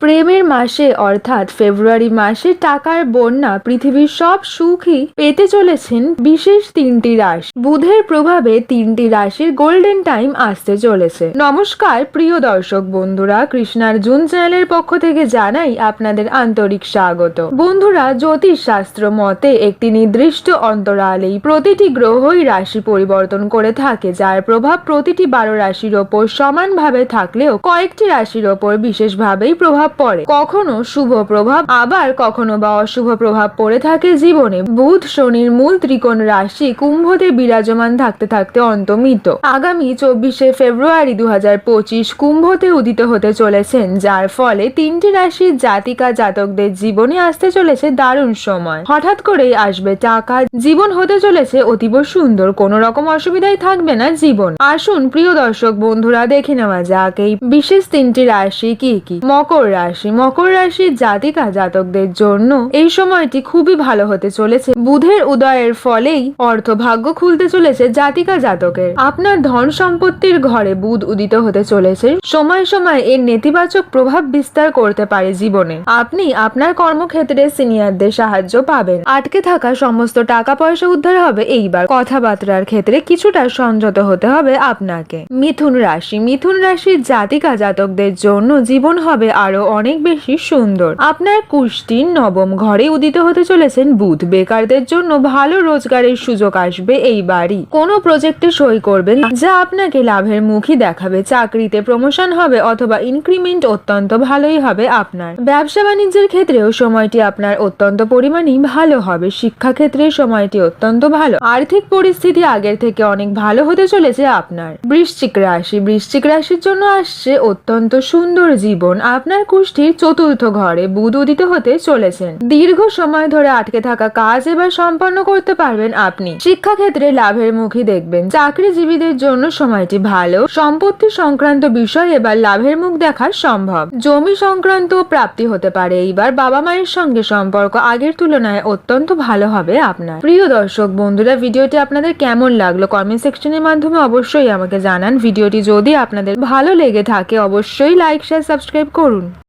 প্রেমের মাসে, অর্থাৎ ফেব্রুয়ারি মাসে টাকার বন্যা পৃথিবীর সব সুখই পেতে চলেছেন বিশেষ তিনটি রাশি। বুধের প্রভাবে তিনটি রাশির গোল্ডেন টাইম আসতে চলেছে। নমস্কার, প্রিয় দর্শক বন্ধুরা, কৃষ্ণার জুন চ্যানেলের পক্ষ থেকে জানাই আপনাদের আন্তরিক স্বাগত। বন্ধুরা জ্যোতিষ শাস্ত্র মতে একটি নির্দিষ্ট অন্তরালেই প্রতিটি গ্রহই রাশি পরিবর্তন করে থাকে, যার প্রভাব প্রতিটি বারো রাশির ওপর সমানভাবে থাকলেও কয়েকটি রাশির ওপর বিশেষভাবেই প্রভাব পড়ে। কখনো শুভ প্রভাব, আবার কখনো বা অশুভ প্রভাব পড়ে থাকে জীবনে। বুধ শনির মূল ত্রিকোণ রাশি কুম্ভতে বিরাজমান থাকতে থাকতে অন্তমিত আগামী চব্বিশে ফেব্রুয়ারি দু কুম্ভতে উদিত হতে চলেছেন, যার ফলে তিনটি রাশির জাতিকা জাতকদের জীবনে আসতে চলেছে দারুণ সময়। হঠাৎ করেই আসবে টাকা। জীবন হতে চলেছে অতীব সুন্দর, কোনো রকম অসুবিধাই থাকবে না জীবন। আসুন প্রিয় দর্শক বন্ধুরা, দেখে নেওয়া যাক এই বিশেষ তিনটি রাশি কি কি? মকর রাশি, মকর রাশির জাতিকা জাতকদের জন্য এই সময়টি খুবই ভালো হতে চলেছে। বুধের উদয়ের ফলেই অর্থ ভাগ্য খুলতে চলেছে জাতিকা জাতকের। আপনার ধন সম্পত্তির ঘরে বুধ উদিত হতে চলেছে। সময় সময় এর নেতিবাচক প্রভাব বিস্তার করতে পারে জীবনে। আপনি আপনার কর্মক্ষেত্রে সিনিয়রদের সাহায্য পাবেন। আটকে থাকা সমস্ত টাকা পয়সা উদ্ধার হবে এইবার। কথাবার্তার ক্ষেত্রে কিছুটা সংযত হতে হবে আপনাকে। মিথুন রাশি, মিথুন রাশির জাতিকা জাতকদের জন্য জীবন হবে আরও অনেক বেশি সুন্দর। আপনার কুষ্টির নবম ঘরে উদিত হতে চলেছেন বুধ। বেকারদের জন্য ভালো রোজগারের সুযোগ আসবে এই বাড়ি। কোনো প্রজেক্টে সই করবেন যা আপনাকে লাভের মুখই দেখাবে। চাকরিতে প্রমোশন হবে অথবা ইনক্রিমেন্ট অত্যন্ত ভালোই হবে আপনার। ব্যবসা বাণিজ্যের ক্ষেত্রেও সময়টি আপনার অত্যন্ত পরিমাণেই ভালো হবে। শিক্ষাক্ষেত্রে সময়টি অত্যন্ত ভালো। আর্থিক পরিস্থিতি আগের থেকে অনেক ভালো হতে চলেছে আপনার। বৃশ্চিক রাশি। বৃশ্চিক রাশির জন্য আসছে অত্যন্ত সুন্দর জীবন। আপনার কুষ্ঠির চতুর্থ ঘরে বুধ উদিত হতে চলেছেন। দীর্ঘ সময় ধরে আটকে থাকা কাজ এবার সম্পন্ন করতে পারবেন আপনি। শিক্ষাক্ষেত্রে লাভের মুখী দেখবেন। চাকরিজীবীদের জন্য সময়টি ভালো। সম্পত্তি সংক্রান্ত বিষয় এবার লাভের মুখ দেখা সম্ভব। জমি সংক্রান্ত প্রাপ্তি হতে পারে। এইবার বাবা মায়ের সঙ্গে সম্পর্ক আগের তুলনায় অত্যন্ত ভালো হবে আপনার। প্রিয় দর্শক, বন্ধুরা, ভিডিওটি আপনাদের কেমন লাগল? কমেন্ট সেকশনের মাধ্যমে অবশ্যই আমাকে জানান। ভিডিওটি যদি আপনাদের ভালো লেগে থাকে, অবশ্যই লাইক, শেয়ার, সাবস্ক্রাইব করুন।